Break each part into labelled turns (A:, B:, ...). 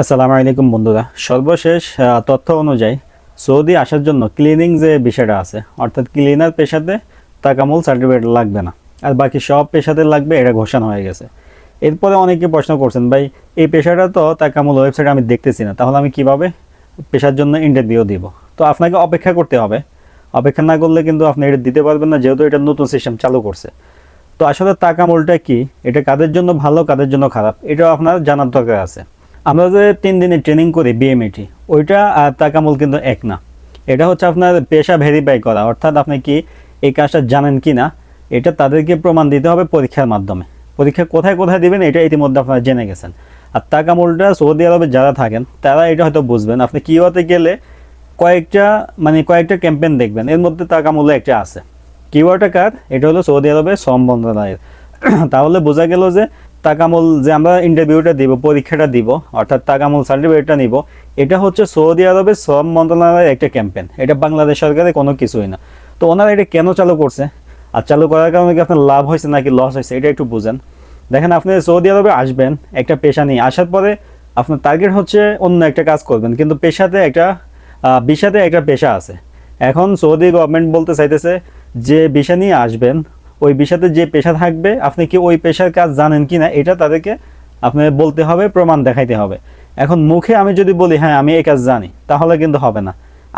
A: আসসালামু আলাইকুম বন্ধুরা। সর্বশেষ তথ্য অনুযায়ী সৌদি আসার জন্য ক্লিনিং যে বিষয়টা আছে, অর্থাৎ ক্লিনার পেশাতে তাকামুল সার্টিফিকেট লাগবে না। আর বাকি সব পেশাতে লাগবে, এটা ঘোষণা হয়ে গেছে। এরপরে অনেকে প্রশ্ন করছেন, ভাই, এই পেশাটা তো তাকামুল ওয়েবসাইটে আমি দেখতেছি না, তাহলে আমি কীভাবে পেশার জন্য ইন্টারভিউ দিব? তো আপনাকে অপেক্ষা করতে হবে। অপেক্ষা না করলে কিন্তু আপনি এটা দিতে পারবেন না, যেহেতু এটা নতুন সিস্টেম চালু করছে। তো আসলে তাকামুলটা কি? এটা কাদের জন্য ভালো, কাদের জন্য খারাপ? এটাও আপনার জানার দরকার আছে। আমরা যে তিন দিনের ট্রেনিং করি বিএমএটি ওইটা আর তাকামুল কিন্তু এক না। এটা হচ্ছে আপনার পেশা ভেরিফাই করা, অর্থাৎ আপনি কি এই কাজটা জানেন কি না, এটা তাদেরকে প্রমাণ দিতে হবে পরীক্ষার মাধ্যমে। পরীক্ষা কোথায় কোথায় দিবেন, এটা ইতিমধ্যে আপনারা জেনে গেছেন। আর তাকামুলটা সৌদি আরবে যারা থাকেন, তারা এটা হয়তো বুঝবেন। আপনি কিওয়াতে গেলে কয়েকটা মানে কয়েকটা ক্যাম্পেন দেখবেন, এর মধ্যে তাকামুলে একটা আছে। কিওয়াটা কার? এটা হলো সৌদি আরবের শ্রম মন্ত্রণালয়ের তাহলে বোঝা গেল যে তাকামুল যে আমরা ইন্টারভিউটা দিব, পরীক্ষাটা দিব, অর্থাৎ তাকামুল সার্টিফিকেটটা নিব, এটা হচ্ছে সৌদি আরবের শ্রম মন্ত্রণালয়ের একটা ক্যাম্পেন এটা বাংলাদেশ সরকারের কোনো কিছুই না। তো ওনারা এটা কেন চালু করছে? আর চালু করার কারণে কি আপনার লাভ হয়েছে নাকি লস হয়েছে, এটা একটু বুঝেন। দেখেন, আপনি সৌদি আরবে আসবেন, একটা পেশা নিয়ে আসার পরে আপনার টার্গেট হচ্ছে অন্য একটা কাজ করবেন, কিন্তু পেশাতে একটা বিষাতে একটা পেশা আছে। এখন সৌদি গভর্নমেন্ট বলতে চাইতেছে যে, বিষা নিয়ে আসবেন ওই বিষাতে যে পেশা থাকবে, আপনি কি ওই পেশার কাজ জানেন কি না এটা তাদেরকে আপনার বলতে হবে, প্রমাণ দেখাইতে হবে। এখন মুখে আমি যদি বলি হ্যাঁ আমি এই কাজ জানি তাহলে কিন্তু হবে না।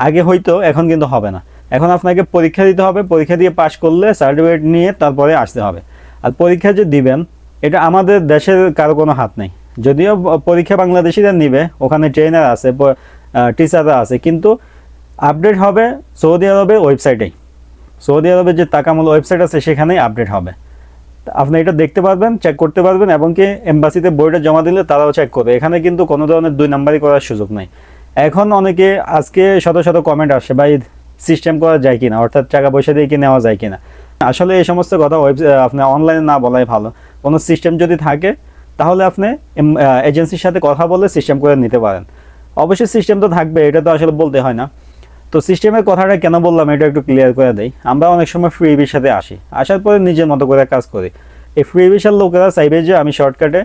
A: আগে হয়তো এখন কিন্তু হবে না। এখন আপনাকে পরীক্ষা দিতে হবে, পরীক্ষা দিয়ে পাশ করলে সার্টিফিকেট নিয়ে তারপরে আসতে হবে। আর পরীক্ষা যে দিবেন, এটা আমাদের দেশের কারও কোনো হাত নেই। যদিও পরীক্ষা বাংলাদেশিরা নিবে, ওখানে ট্রেনার আছে টিচাররা আছে, কিন্তু আপডেট হবে সৌদি আরবের ওয়েবসাইটেই সৌদি আরবের যে তাকামুল ওয়েবসাইট আছে, সেখানেই আপডেট হবে। আপনি এটা দেখতে পারবেন চেক করতে পারবেন, এবং কি এম্বাসিতে বইটা জমা দিলে তারাও চেক করবে। এখানে কিন্তু কোনো ধরনের দুই নাম্বারই করার সুযোগ নাই। এখন অনেকে আজকে শত শত কমেন্ট আসে, ভাই সিস্টেম করা যায় কিনা? অর্থাৎ টাকা পয়সা দিয়ে কি নেওয়া যায় কিনা? আসলে এই সমস্ত কথা ওয়েব আপনি অনলাইনে না বলাই ভালো। কোনো সিস্টেম যদি থাকে, তাহলে আপনি এজেন্সির সাথে কথা বলে সিস্টেম করে নিতে পারেন। অবশ্যই সিস্টেম তো থাকবে, এটা তো আসলে বলতে হয় না। তো সিস্টেমের কথাটা কেন বললাম, এটা একটু ক্লিয়ার করে দেয় আমরা অনেক সময় ফ্রি সাথে আসি, আসার পরে নিজের মতো করে কাজ করি। এই ফ্রি ভিসার লোকেরা চাইবে যে আমি শর্টকাটে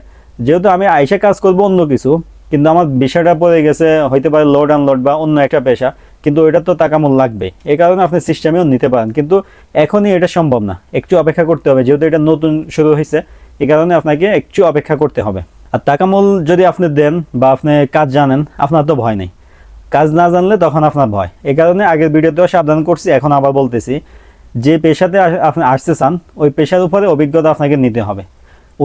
A: যেহেতু আমি আইসা কাজ করব অন্য কিছু, কিন্তু আমার বিষয়টা পড়ে গেছে, হইতে পারে লোড আনলোড বা অন্য একটা পেশা, কিন্তু ওইটা তো টাকামূল লাগবে। এই কারণে আপনি সিস্টেমেও নিতে পারেন, কিন্তু এখনই এটা সম্ভব না। একটু অপেক্ষা করতে হবে, যেহেতু এটা নতুন শুরু হয়েছে এই কারণে আপনাকে একটু অপেক্ষা করতে হবে। আর টাকামূল যদি আপনি দেন বা আপনি কাজ জানেন, আপনার তো ভয় নেই। কাজ না জানলে তখন আপনার ভয়। এই কারণে আগের ভিডিওতেও সাবধান করছি, এখন আবার বলতেছি, যে পেশাতে আপনি আসতে চান, ওই পেশার উপরে অভিজ্ঞতা আপনাকে নিতে হবে।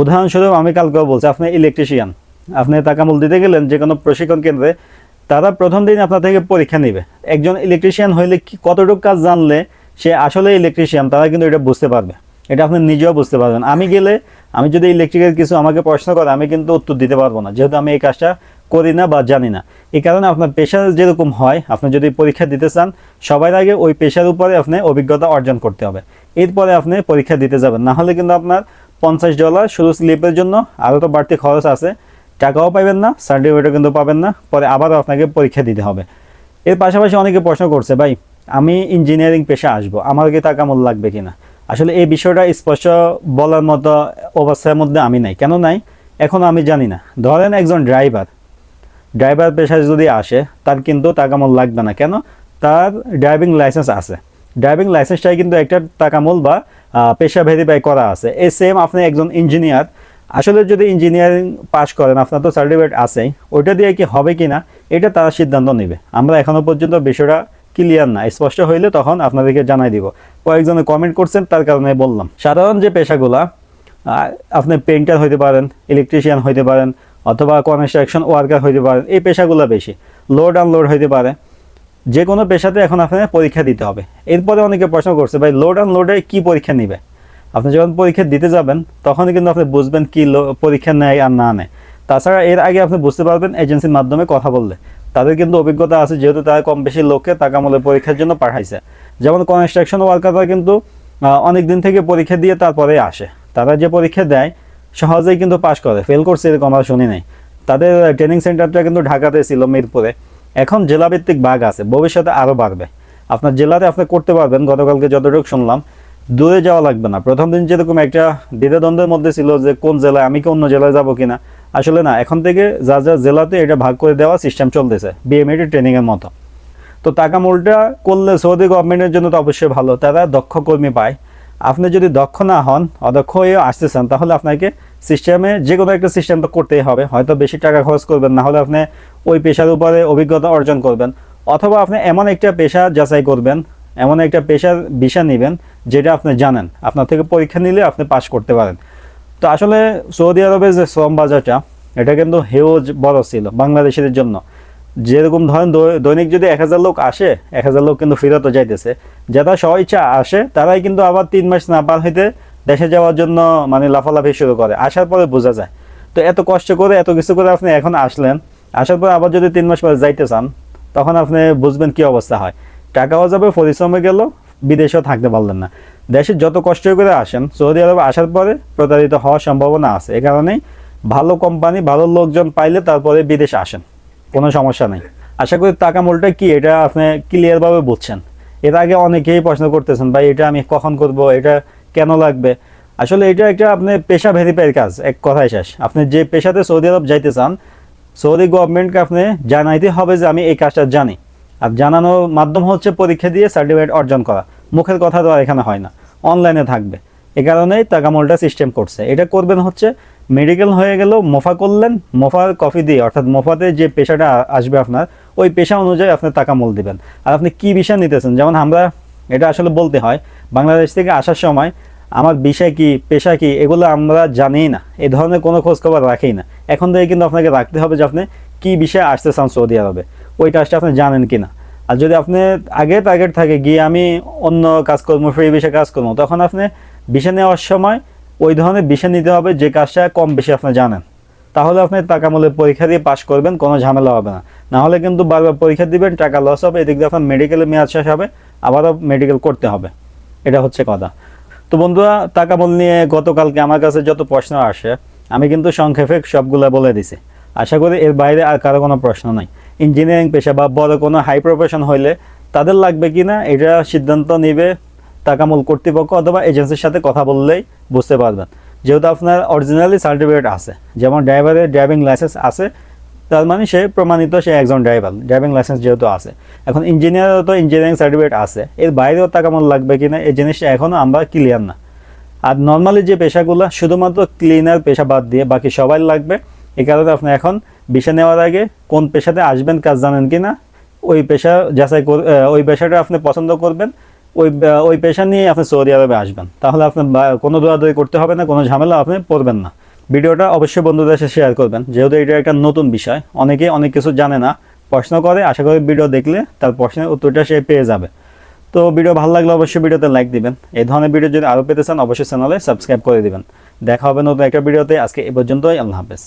A: উদাহরণস্বরূপ আমি কালকেও বলছি, আপনি ইলেকট্রিশিয়ান আপনি টাকামূল দিতে গেলেন যে কোনো প্রশিক্ষণ কেন্দ্রে, তারা প্রথম দিন আপনার থেকে পরীক্ষা নেবে। একজন ইলেকট্রিশিয়ান হইলে কি কতটুকু কাজ জানলে সে আসলে ইলেকট্রিশিয়ান তারা কিন্তু এটা বুঝতে পারবে। এটা আপনি নিজেও বুঝতে পারবেন। আমি গেলে, আমি যদি ইলেকট্রিকের কিছু আমাকে প্রশ্ন করে, আমি কিন্তু উত্তর দিতে পারব না। যেহেতু আমি এই কাজটা করি না বা জানি না। এই কারণে আপনার পেশা যেরকম হয়, আপনি যদি পরীক্ষা দিতে চান, সবার আগে ওই পেশার উপরে আপনি অভিজ্ঞতা অর্জন করতে হবে। এরপরে আপনি পরীক্ষা দিতে যাবেন। না হলে কিন্তু আপনার পঞ্চাশ ডলার শুধু স্লিপের জন্য আরও তো বাড়তি খরচ আছে। টাকাও পাবেন না সার্টিফিকেটও কিন্তু পাবেন না। পরে আবারও আপনাকে পরীক্ষা দিতে হবে। এর পাশাপাশি অনেকে প্রশ্ন করছে, ভাই, আমি ইঞ্জিনিয়ারিং পেশা আসব, আমার কি টাকা মূল্য লাগবে কিনা? আসলে এই বিষয়টা স্পষ্ট বলার মতো অবস্থার মধ্যে আমি নাই। কেন নাই? এখন আমি জানি না। ধরেন একজন ড্রাইভার ড্রাইভার পেশায় যদি আসে, তার কিন্তু টাকামূল লাগবে না। কেন? তার ড্রাইভিং লাইসেন্স আছে। ড্রাইভিং লাইসেন্সটাই কিন্তু একটা টাকামূল বা পেশা ভেরিফাই করা আছে। এই সেম আপনি একজন ইঞ্জিনিয়ার আসলে যদি ইঞ্জিনিয়ারিং পাশ করেন, আপনার তো সার্টিফিকেট আছেই, ওইটা দিয়ে কি হবে কি না এটা তারা সিদ্ধান্ত নেবে। আমরা এখনও পর্যন্ত বিষয়টা ক্লিয়ার না। স্পষ্ট হইলে তখন আপনাদেরকে জানাই দিব। কয়েকজনে কমেন্ট করছেন, তার কারণে বললাম। সাধারণ যে পেশাগুলা আপনি পেইন্টার হইতে পারেন ইলেকট্রিশিয়ান হইতে পারেন অথবা কনস্ট্রাকশন ওয়ার্কার হইতে পারেন, এই পেশাগুলো বেশি। লোড আনলোড হইতে পারে। যে কোনো পেশাতে এখন আপনার পরীক্ষা দিতে হবে। এরপরে অনেকে প্রশ্ন করছে, ভাই লোড আনলোডে কি পরীক্ষা নেবে? আপনি যখন পরীক্ষা দিতে যাবেন, তখনই কিন্তু আপনি বুঝবেন কি পরীক্ষা নেয় আর না নেয়। তাছাড়া এর আগে আপনি বুঝতে পারবেন এজেন্সির মাধ্যমে কথা বললে। তাদের কিন্তু অভিজ্ঞতা আছে, যেহেতু তারা কম বেশি লোককে টাকামূল্যে পরীক্ষার জন্য পাঠাইছে। যেমন কনস্ট্রাকশন ওয়ার্কাররা কিন্তু অনেক দিন থেকে পরীক্ষা দিয়ে তারপরে আসে। তারা যে পরীক্ষা দেয় সহজেই কিন্তু পাশ করে। ফেল করছে এরকম আমরা শুনি নাই। তাদের ট্রেনিং সেন্টারটা কিন্তু ঢাকাতে ছিল, মিরপুরে। এখন জেলাভিত্তিক ভাগ আছে, ভবিষ্যতে আরও বাড়বে। আপনার জেলাতে আপনি করতে পারবেন, গতকালকে যতটুকু শুনলাম। দূরে যাওয়া লাগবে না। প্রথম দিন যেরকম একটা দ্বিধাদ্বন্দ্বের মধ্যে ছিল যে কোন জেলায় আমি কি অন্য জেলায় যাব কিনা, আসলে না, এখন থেকে যা যা জেলাতে এটা ভাগ করে দেওয়া সিস্টেম চলতেছে বিএমএড ট্রেনিংয়ের মতো। তো টাকা মূলটা করলে সৌদি গভর্নমেন্টের জন্য তো অবশ্যই ভালো, তারা দক্ষ কর্মী পায়। আপনি যদি দক্ষ না হন, অদক্ষ হয়ে আসতেছেন তাহলে আপনাকে সিস্টেমে যে কোনো একটা সিস্টেম তো করতেই হবে। হয়তো বেশি টাকা খরচ করবেন, না হলে আপনি ওই পেশার উপরে অভিজ্ঞতা অর্জন করবেন। অথবা আপনি এমন একটা পেশা যাচাই করবেন, এমন একটা পেশার বিষয় নেবেন, যেটা আপনি জানেন। আপনার থেকে পরীক্ষা নিলে আপনি পাশ করতে পারেন। তো আসলে সৌদি আরবের যে শ্রম বাজারটা, এটা কিন্তু হিউজ বড় ছিল বাংলাদেশের জন্য। যেরকম ধরেন দৈনিক যদি এক হাজার লোক আসে, এক হাজার লোক কিন্তু ফেরতও যাইতেছে। যারা স্ব ইচ্ছা আসে, তারাই কিন্তু আবার তিন মাস না পার হইতে দেশে যাওয়ার জন্য মানে লাফালাফি শুরু করে, আসার পরে বোঝা যায়। তো এত কষ্ট করে, এত কিছু করে আপনি এখন আসলেন, আসার পর আবার যদি তিন মাস পরে যাইতে চান, তখন আপনি বুঝবেন কি অবস্থা হয়। টাকাও যাবে পরিশ্রমে গেল, বিদেশেও থাকতে পারলেন না। দেশে যত কষ্ট করে আসেন, সৌদি আরবে আসার পরে প্রতারিত হওয়ার সম্ভাবনা আছে। এ কারণেই ভালো কোম্পানি, ভালো লোকজন পাইলে তারপরে বিদেশে আসেন, কোনো সমস্যা নেই। আশা করি টাকা মূলটা কি, এটা আপনি ক্লিয়ারভাবে বুঝছেন। এর আগে অনেকেই প্রশ্ন করতেছেন, ভাই, এটা আমি কখন করব? এটা কেন লাগবে? আসলে এটা একটা আপনি পেশা ভেরিফাইয়ের কাজ, এক কথায় শেষ। আপনি যে পেশাতে সৌদি আরব যাইতে চান, সৌদি গভর্নমেন্টকে আপনি জানাইতে হবে যে আমি এই কাজটা জানি। আর জানানোর মাধ্যম হচ্ছে পরীক্ষা দিয়ে সার্টিফিকেট অর্জন করা। মুখের কথা তো আর এখানে হয় না, অনলাইনে থাকবে। এ কারণেই তাকামলটা সিস্টেম করছে। এটা করবেন হচ্ছে মেডিকেল হয়ে গেল, মোফা করলেন, মোফার কফি দিয়ে, অর্থাৎ মোফাতে যে পেশাটা আসবে আপনার, ওই পেশা অনুযায়ী আপনি তাকামল দিবেন। আর আপনি কি বিষয় নিতেছেন? যেমন আমরা, এটা আসলে বলতে হয়, বাংলাদেশ থেকে আসার সময় আমার বিষয় কি, পেশা কি, এগুলো আমরা জানি না। এ ধরনের কোনো খোঁজখবর রাখি না। এখন থেকে কিন্তু আপনাকে রাখতে হবে যে আপনি কি বিষয়ে আসতে চান সৌদি আরবে। ওই কাজটা আপনি জানেন কি না। আর যদি আপনি আগে টার্গেট থাকে, গিয়ে আমি অন্য কাজ করব ফ্রি বিষয়ে কাজ করব, তখন আপনি বিষয় নেওয়ার সময় ওই ধরনের বিষয় নিতে হবে যে কাজটা কম বেশি আপনি জানেন। তাহলে আপনি টাকা মূল্যের পরীক্ষা দিয়ে পাশ করবেন, কোনো ঝামেলা হবে না। না হলে কিন্তু বারবার পরীক্ষা দিবেন, টাকা লস হবে, এদিক দিয়ে আপনার মেডিকেলে মেয়াদ শেষ হবে, আবারও মেডিকেল করতে হবে। এটা হচ্ছে কথা। তো বন্ধুরা টাকা মূল নিয়ে গতকালকে আমার কাছে যত প্রশ্ন আসে, আমি কিন্তু সংক্ষেপে সবগুলো বলে দিছি। আশা করি এর বাইরে আর কারও কোনো প্রশ্ন নাই। ইঞ্জিনিয়ারিং পেশা বা বড় কোনো হাই প্রফেশন হইলে তাদের লাগবে কি না, এটা সিদ্ধান্ত নেবে টাকামূল কর্তৃপক্ষ অথবা এজেন্সির সাথে কথা বললেই বুঝতে পারবেন। যেহেতু আপনার অরিজিনালি সার্টিফিকেট আছে, যেমন ড্রাইভারের ড্রাইভিং লাইসেন্স আছে তার মানে সে প্রমাণিত সে একজন ড্রাইভার ড্রাইভিং লাইসেন্স যেহেতু আছে। এখন ইঞ্জিনিয়ারও তো ইঞ্জিনিয়ারিং সার্টিফিকেট আছে। এর বাইরেও টাকামূল লাগবে কিনা, এই জিনিসটা এখনও আমরা ক্লিয়ার না। আর নর্মালি যে পেশাগুলো, শুধুমাত্র ক্লিনার পেশা বাদ দিয়ে বাকি সবাই লাগবে এই কারণে আপনি এখন বিষয় নেওয়ার আগে কোন পেশাতে আসবেন, কাজ জানেন কি না ওই পেশা যাচাই ওই পেশাটা আপনি পছন্দ করবেন, ওই ওই পেশা নিয়ে আপনি সৌদি আরবে আসবেন। তাহলে আপনার কোনো দৌড়াদৌড়ি করতে হবে না, কোনো ঝামেলা আপনি পড়বেন না। ভিডিওটা অবশ্যই বন্ধুদের সাথে শেয়ার করবেন। যেহেতু এটা একটা নতুন বিষয় অনেকে অনেক কিছু জানে না। প্রশ্ন করে, আশা করি ভিডিও দেখলে তার প্রশ্নের উত্তরটা সে পেয়ে যাবে। তো ভিডিও ভালো লাগলে অবশ্যই ভিডিওতে লাইক দিবেন। এই ধরনের ভিডিও যদি আরও পেতে চান, অবশ্যই চ্যানেলে সাবস্ক্রাইব করে দিবেন। দেখা হবে নতুন একটা ভিডিওতে। আজকে এ পর্যন্তই, আল্লাহ হাফেজ।